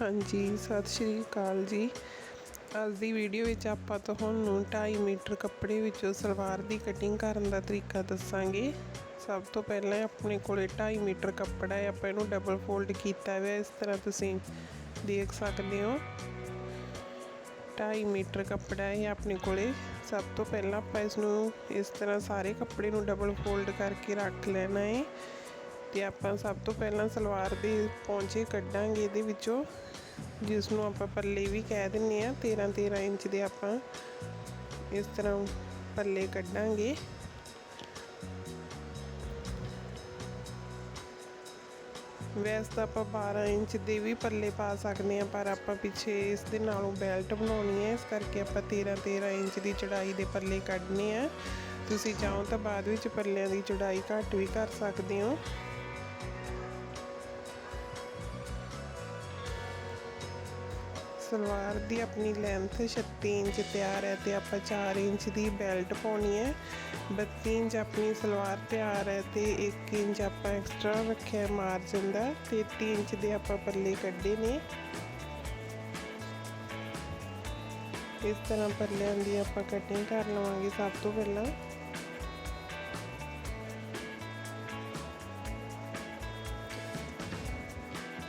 ਹਾਂਜੀ, ਸਤਿ ਸ਼੍ਰੀ ਅਕਾਲ ਜੀ। ਅੱਜ ਦੀ ਵੀਡੀਓ ਵਿੱਚ ਆਪਾਂ ਤੁਹਾਨੂੰ 2.5 ਮੀਟਰ ਕੱਪੜੇ ਵਿੱਚੋਂ ਸਲਵਾਰ ਦੀ ਕਟਿੰਗ ਕਰਨ ਦਾ ਤਰੀਕਾ ਦੱਸਾਂਗੇ। ਸਭ ਤੋਂ ਪਹਿਲਾਂ ਆਪਣੇ ਕੋਲੇ 2.5 ਮੀਟਰ ਕੱਪੜਾ ਹੈ, ਆਪਾਂ ਇਹਨੂੰ ਡਬਲ ਫੋਲਡ ਕੀਤਾ ਹੋਇਆ ਇਸ ਤਰ੍ਹਾਂ ਤੁਸੀਂ ਦੇਖ ਸਕਦੇ ਹੋ। 2.5 ਮੀਟਰ ਕੱਪੜਾ ਹੈ ਆਪਣੇ ਕੋਲੇ। ਸਭ ਤੋਂ ਪਹਿਲਾਂ ਆਪਾਂ ਇਸ ਨੂੰ ਇਸ ਤਰ੍ਹਾਂ ਸਾਰੇ ਕੱਪੜੇ ਨੂੰ ਡਬਲ ਫੋਲਡ ਕਰਕੇ ਰੱਖ ਲੈਣਾ ਹੈ। ਤੇ ਆਪਾਂ ਸਭ ਤੋਂ ਪਹਿਲਾਂ ਸਲਵਾਰ ਦੇ ਪੌਂਚੇ ਕੱਢਾਂਗੇ ਇਹਦੇ ਵਿੱਚੋਂ ਜਿਸ ਨੂੰ ਆਪਾਂ ਪੱਲੇ ਵੀ ਕਹਿ ਦਿੰਨੇ ਆ 13 13 ਇੰਚ ਦੇ ਆਪਾਂ ਇਸ ਤਰ੍ਹਾਂ ਪੱਲੇ ਕੱਢਾਂਗੇ। ਵੈਸੇ ਤਾਂ ਆਪਾਂ 12 ਇੰਚ ਦੇ ਵੀ ਪੱਲੇ ਪਾ ਸਕਦੇ ਆ ਪਰ ਆਪਾਂ ਪਿੱਛੇ ਇਸ ਦੇ ਨਾਲੋਂ ਬੈਲਟ ਬਣਾਉਣੀ ਹੈ, ਇਸ ਕਰਕੇ ਆਪਾਂ 13 13 ਇੰਚ ਦੀ ਚੜਾਈ ਦੇ ਪੱਲੇ ਕੱਢਨੇ ਆ। ਤੁਸੀਂ ਚਾਹੋ ਤਾਂ ਬਾਅਦ ਵਿੱਚ ਪੱਲਿਆਂ ਦੀ ਚੜਾਈ ਘੱਟ ਵੀ ਕਰ ਸਕਦੇ ਹੋ। ਸਲਵਾਰ ਦੀ ਆਪਣੀ ਲੈਂਥ 36 ਇੰਚ ਤਿਆਰ ਹੈ ਤੇ ਆਪਾਂ 4 ਇੰਚ ਦੀ ਬੈਲਟ ਪਾਉਣੀ ਹੈ। 32 ਇੰਚ ਆਪਣੀ ਸਲਵਾਰ ਤਿਆਰ ਹੈ ਤੇ 1 ਇੰਚ ਆਪਾਂ ਐਕਸਟਰਾ ਰੱਖਿਆ ਮਾਰਜਨ ਦਾ 33 ਇੰਚ ਦੇ ਆਪਾਂ ਪੱਲੇ ਕੱਢੇ ਨੇ। ਇਸ ਤਰ੍ਹਾਂ ਪੱਲਿਆਂ ਦੀ ਆਪਾਂ ਕਟਿੰਗ ਕਰ ਲਵਾਂਗੇ ਸਭ ਤੋਂ ਪਹਿਲਾਂ।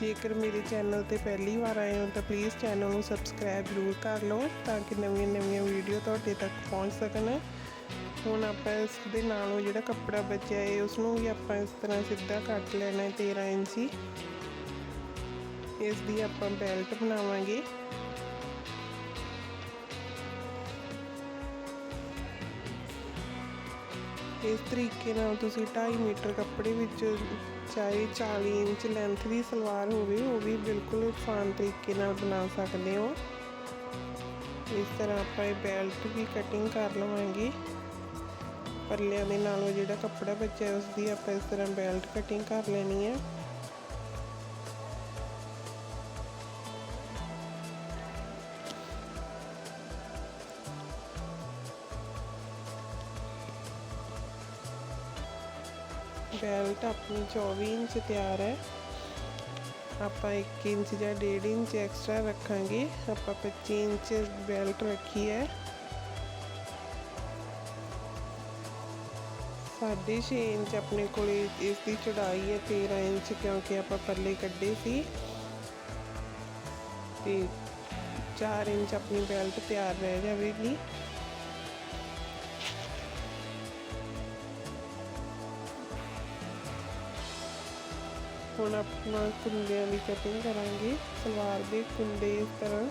ਜੇਕਰ ਮੇਰੇ ਚੈਨਲ ਤੇ ਪਹਿਲੀ ਵਾਰ ਆਏ ਹੋ ਤਾਂ ਪਲੀਜ਼ ਚੈਨਲ ਨੂੰ ਸਬਸਕ੍ਰਾਈਬ ਜ਼ਰੂਰ ਕਰ ਲਓ ਤਾਂ ਕਿ ਨਵੀਆਂ ਨਵੀਆਂ ਵੀਡੀਓ ਤੁਹਾਡੇ ਤੱਕ ਪਹੁੰਚ ਸਕਣ। ਹੁਣ ਆਪਾਂ ਇਸ ਦੇ ਨਾਲੋਂ ਜਿਹੜਾ ਕੱਪੜਾ ਬਚਿਆ ਹੈ ਉਸ ਨੂੰ ਵੀ ਆਪਾਂ ਇਸ ਤਰ੍ਹਾਂ ਸਿੱਧਾ ਕੱਟ ਲੈਣਾ ਹੈ 13 ਇੰਚੀ। ਇਸ ਦੀ ਆਪਾਂ ਬੈਲਟ ਬਣਾਵਾਂਗੇ। ਇਸ ਤਰੀਕੇ ਨਾਲ ਤੁਸੀਂ 2.5 ਮੀਟਰ ਕੱਪੜੇ ਵਿੱਚ ਚਾਹੇ 40 ਇੰਚ ਲੈਂਥ ਦੀ ਸਲਵਾਰ ਹੋਵੇ, ਉਹ ਵੀ ਬਿਲਕੁਲ ਆਸਾਨ ਤਰੀਕੇ ਨਾਲ ਬਣਾ ਸਕਦੇ ਹੋ। ਇਸ ਤਰ੍ਹਾਂ ਆਪਾਂ ਇਹ ਬੈਲਟ ਵੀ ਕਟਿੰਗ ਕਰ ਲਵਾਂਗੇ। ਪੱਲਿਆਂ ਦੇ ਨਾਲੋਂ ਜਿਹੜਾ ਕੱਪੜਾ ਬਚਿਆ ਉਸ ਦੀ ਆਪਾਂ ਇਸ ਤਰ੍ਹਾਂ ਬੈਲਟ ਕਟਿੰਗ ਕਰ ਲੈਣੀ ਹੈ। ਬੈਲਟ ਆਪਣੀ 24 ਇੰਚ ਤਿਆਰ ਹੈ ਆਪਾਂ 1 ਇੰਚ ਜਾਂ 1.5 ਇੰਚ ਐਕਸਟਰਾ ਰੱਖਾਂਗੇ ਆਪਾਂ 25 ਇੰਚ ਬੈਲਟ ਰੱਖੀ ਹੈ ਸਾਢੇ 6 ਇੰਚ ਆਪਣੇ ਕੋਲੇ ਇਸ ਦੀ ਚੜਾਈ ਹੈ 13 ਇੰਚ ਕਿਉਂਕਿ ਆਪਾਂ ਪੱਲੇ ਕੱਢੇ ਸੀ ਤੇ 4 ਇੰਚ ਆਪਣੀ ਬੈਲਟ ਤਿਆਰ ਰਹਿ ਜਾਵੇਗੀ ਹੁਣ ਆਪਣਾ ਕੁੰਡਿਆਂ ਦੀ ਕਟਿੰਗ ਕਰਾਂਗੇ ਸਲਵਾਰ ਦੇ ਕੁੰਡੇ ਇਸ ਤਰ੍ਹਾਂ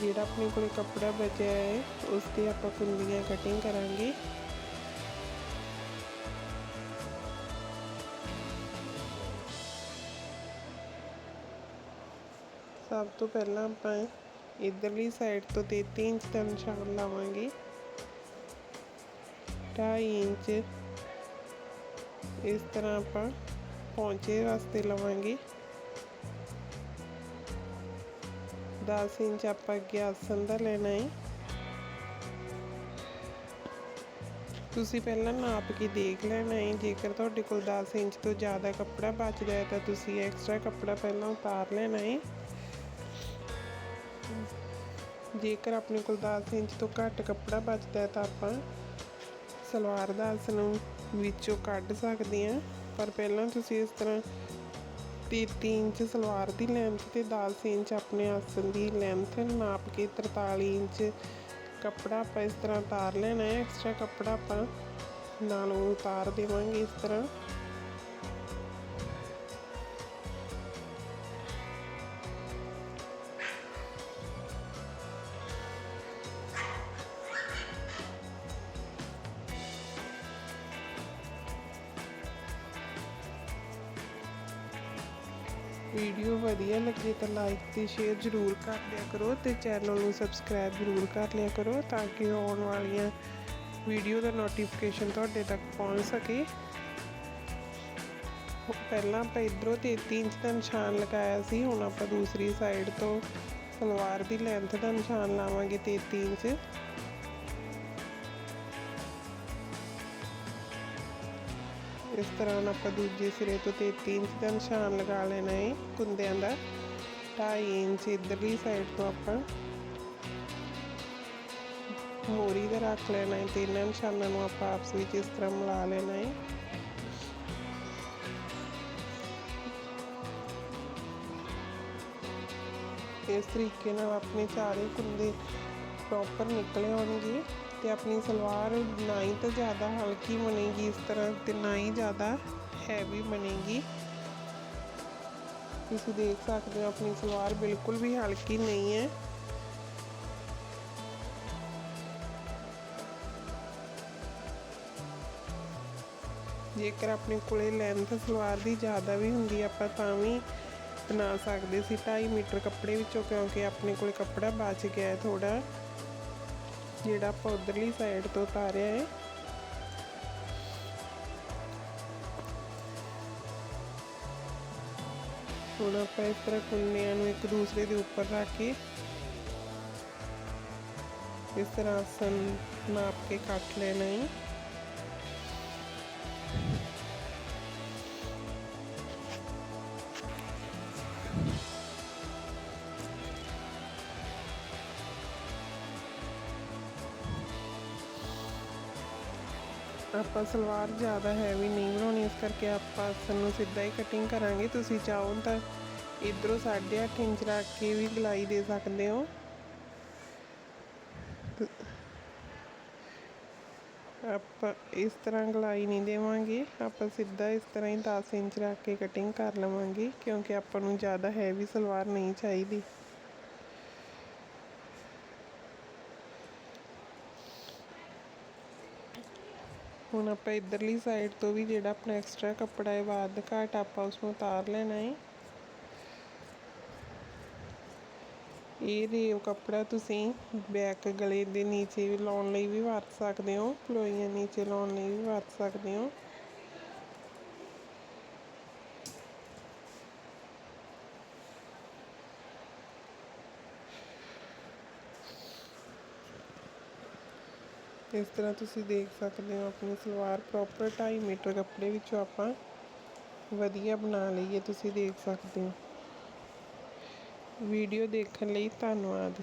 ਜਿਹੜਾ ਆਪਣੇ ਕੋਲੇ ਕੱਪੜਾ ਬਚਿਆ ਹੈ ਉਸ ਤੇ ਆਪਾਂ ਕੁੰਡੀਆਂ ਕਟਿੰਗ ਕਰਾਂਗੇ ਸਭ ਤੋਂ ਪਹਿਲਾਂ ਆਪਾਂ ਇਧਰਲੀ ਸਾਈਡ ਤੋਂ 33 ਇੰਚ ਦਾ ਨਿਸ਼ਾਨ ਲਾਵਾਂਗੇ 2.5 ਇੰਚ ਇਸ ਤਰ੍ਹਾਂ ਆਪਾਂ ਪੌਂਚੇ ਵਾਸਤੇ ਲਵਾਂਗੇ। 10 ਇੰਚ ਆਪਾਂ ਅੱਗੇ ਆਸਣ ਦਾ ਲੈਣਾ ਹੈ ਤੁਸੀਂ ਪਹਿਲਾਂ ਨਾਪ ਕੇ ਦੇਖ ਲੈਣਾ ਹੈ ਜੇਕਰ ਤੁਹਾਡੇ ਕੋਲ 10 ਇੰਚ ਤੋਂ ਜ਼ਿਆਦਾ ਕੱਪੜਾ ਬਚਦਾ ਹੈ ਤਾਂ ਤੁਸੀਂ ਐਕਸਟਰਾ ਕੱਪੜਾ ਪਹਿਲਾਂ ਉਤਾਰ ਲੈਣਾ ਹੈ ਜੇਕਰ ਆਪਣੇ ਕੋਲ 10 ਇੰਚ ਤੋਂ ਘੱਟ ਕੱਪੜਾ ਬਚਦਾ ਹੈ ਤਾਂ ਆਪਾਂ ਸਲਵਾਰ ਦਾ ਆਸਣ ਵਿੱਚੋਂ ਕੱਢ ਸਕਦੇ ਹਾਂ ਪਰ ਪਹਿਲਾਂ ਤੁਸੀਂ ਇਸ ਤਰ੍ਹਾਂ 33 ਇੰਚ ਸਲਵਾਰ ਦੀ ਲੈਂਥ ਤੇ 10 ਇੰਚ ਆਪਣੇ ਆਸਨ ਦੀ ਲੈਂਥ ਨਾਪ ਕੇ 43 ਇੰਚ ਕੱਪੜਾ ਆਪਾਂ ਇਸ ਤਰ੍ਹਾਂ ਉਤਾਰ ਲੈਣਾ ਹੈ। ਐਕਸਟਰਾ ਕੱਪੜਾ ਆਪਾਂ ਨਾਲੋਂ ਉਤਾਰ ਦੇਵਾਂਗੇ ਇਸ ਤਰ੍ਹਾਂ। ਵੀਡੀਓ ਵਧੀਆ ਲੱਗੇ ਤਾਂ ਲਾਈਕ ਤੇ ਸ਼ੇਅਰ ਜ਼ਰੂਰ ਕਰ ਲਿਆ ਕਰੋ ਤੇ ਚੈਨਲ ਨੂੰ ਸਬਸਕ੍ਰਾਈਬ ਜ਼ਰੂਰ ਕਰ ਲਿਆ ਕਰੋ ਤਾਂ ਕਿ ਆਉਣ ਵਾਲੀਆਂ ਵੀਡੀਓ ਦਾ ਨੋਟੀਫਿਕੇਸ਼ਨ ਤੁਹਾਡੇ ਤੱਕ ਪਹੁੰਚ ਸਕੇ। ਪਹਿਲਾਂ ਆਪਾਂ ਇਧਰੋਂ 33 ਇੰਚ ਦਾ ਨਿਸ਼ਾਨ ਲਗਾਇਆ ਸੀ, ਹੁਣ ਆਪਾਂ ਦੂਸਰੀ ਸਾਈਡ ਤੋਂ ਸਲਵਾਰ ਦੀ ਲੈਂਥ ਦਾ ਨਿਸ਼ਾਨ ਲਾਵਾਂਗੇ 33 ਇੰਚ ਇਸ ਤਰ੍ਹਾਂ ਆਪਾਂ ਦੂਜੇ ਸਿਰੇ ਤੋਂ 33 ਇੰਚ ਦਾ ਨਿਸ਼ਾਨ ਲਗਾ ਲੈਣਾ ਹੈ ਕੁੰਦਿਆਂ ਦਾ 2.5 ਇੰਚ ਇਧਰਲੀ ਸਾਈਡ ਤੋਂ ਆਪਾਂ ਮੋਰੀ ਦਾ ਰੱਖ ਲੈਣਾ ਹੈ ਤੇ ਇਹਨਾਂ ਨਿਸ਼ਾਨਾਂ ਨੂੰ ਆਪਾਂ ਆਪਸ ਵਿੱਚ ਇਸ ਤਰ੍ਹਾਂ ਮਿਲਾ ਲੈਣਾ ਹੈ ਇਸ ਤਰੀਕੇ ਨਾਲ ਆਪਣੇ ਚਾਰੇ ਕੁੰਦੇ ਪ੍ਰੋਪਰ ਨਿਕਲੇ ਆਉਣਗੇ ਤੇ ਆਪਣੀ ਸਲਵਾਰ ਨਾ ਹੀ ਤਾਂ ਜ਼ਿਆਦਾ ਹਲਕੀ ਬਣੇਗੀ, ਇਸ ਤਰ੍ਹਾਂ ਤੇ ਨਾ ਹੀ ਜ਼ਿਆਦਾ ਹੈਵੀ ਬਣੇਗੀ। ਤੁਸੀਂ ਦੇਖ ਸਕਦੇ ਹੋ ਆਪਣੀ ਸਲਵਾਰ ਬਿਲਕੁਲ ਵੀ ਹਲਕੀ ਨਹੀਂ ਹੈ। ਜੇਕਰ ਆਪਣੇ ਕੋਲੇ ਲੈਂਥ ਸਲਵਾਰ ਦੀ ਜ਼ਿਆਦਾ ਵੀ ਹੁੰਦੀ ਆਪਾਂ ਤਾਂ ਵੀ ਬਣਾ ਸਕਦੇ ਸੀ। 2.5 ਮੀਟਰ ਕੱਪੜੇ ਵਿੱਚੋਂ, ਕਿਉਂਕਿ ਆਪਣੇ ਕੋਲੇ ਕੱਪੜਾ ਬਚ ਗਿਆ ਹੈ ਥੋੜਾ ਜਿਹੜਾ ਆਪਾਂ ਉਧਰਲੀ ਸਾਈਡ ਤੋਂ ਉਤਾਰਿਆ ਹੈ। ਹੁਣ ਆਪਾਂ ਇਸ ਤਰ੍ਹਾਂ ਕੁੰਨਿਆਂ ਨੂੰ ਇੱਕ ਦੂਸਰੇ ਦੇ ਉੱਪਰ ਰੱਖ ਕੇ ਇਸ ਤਰ੍ਹਾਂ ਆਸਨ ਨਾਪ ਕੇ ਕੱਟ ਲੈਣਾ ਹੈ। ਆਪਾਂ ਸਲਵਾਰ ਜ਼ਿਆਦਾ ਹੈਵੀ ਨਹੀਂ ਬਣਾਉਣੀ, ਇਸ ਕਰਕੇ ਆਪਾਂ ਆਸਨ ਨੂੰ ਸਿੱਧਾ ਹੀ ਕਟਿੰਗ ਕਰਾਂਗੇ। ਤੁਸੀਂ ਚਾਹੋ ਤਾਂ ਇਧਰੋਂ 8.5 ਇੰਚ ਰੱਖ ਕੇ ਵੀ ਗਲਾਈ ਦੇ ਸਕਦੇ ਹੋ। ਆਪਾਂ ਇਸ ਤਰ੍ਹਾਂ ਗਲਾਈ ਨਹੀਂ ਦੇਵਾਂਗੇ। ਆਪਾਂ ਸਿੱਧਾ ਇਸ ਤਰ੍ਹਾਂ ਹੀ 10 ਇੰਚ ਰੱਖ ਕੇ ਕਟਿੰਗ ਕਰ ਲਵਾਂਗੇ, ਕਿਉਂਕਿ ਆਪਾਂ ਨੂੰ ਜ਼ਿਆਦਾ ਹੈਵੀ ਸਲਵਾਰ ਨਹੀਂ ਚਾਹੀਦੀ। ਹੁਣ ਆਪਾਂ ਇਧਰਲੀ ਸਾਈਡ ਤੋਂ ਵੀ ਜਿਹੜਾ ਆਪਣਾ ਐਕਸਟਰਾ ਕੱਪੜਾ ਹੈ, ਬਾਅਦ ਘਾਟ ਆਪਾਂ ਉਸ ਨੂੰ ਉਤਾਰ ਲੈਣਾ ਹੈ। ਇਹ ਰੇਵ ਕੱਪੜਾ ਤੁਸੀਂ ਬੈਕ ਗਲੇ ਦੇ ਨੀਚੇ ਵੀ ਲਾਉਣ ਲਈ ਵੀ ਵਰਤ ਸਕਦੇ ਹੋ, ਪਲੋਈਆਂ ਨੀਚੇ ਲਾਉਣ ਲਈ ਵੀ ਵਰਤ ਸਕਦੇ ਹੋ। ਇਸ ਤਰ੍ਹਾਂ ਤੁਸੀਂ ਦੇਖ ਸਕਦੇ ਹੋ ਆਪਣੀ ਸਲਵਾਰ ਪ੍ਰੋਪਰ 2.5 ਮੀਟਰ ਕੱਪੜੇ ਵਿੱਚੋਂ ਆਪਾਂ ਵਧੀਆ ਬਣਾ ਲਈਏ, ਤੁਸੀਂ ਦੇਖ ਸਕਦੇ ਹੋ। ਵੀਡੀਓ ਦੇਖਣ ਲਈ ਧੰਨਵਾਦ।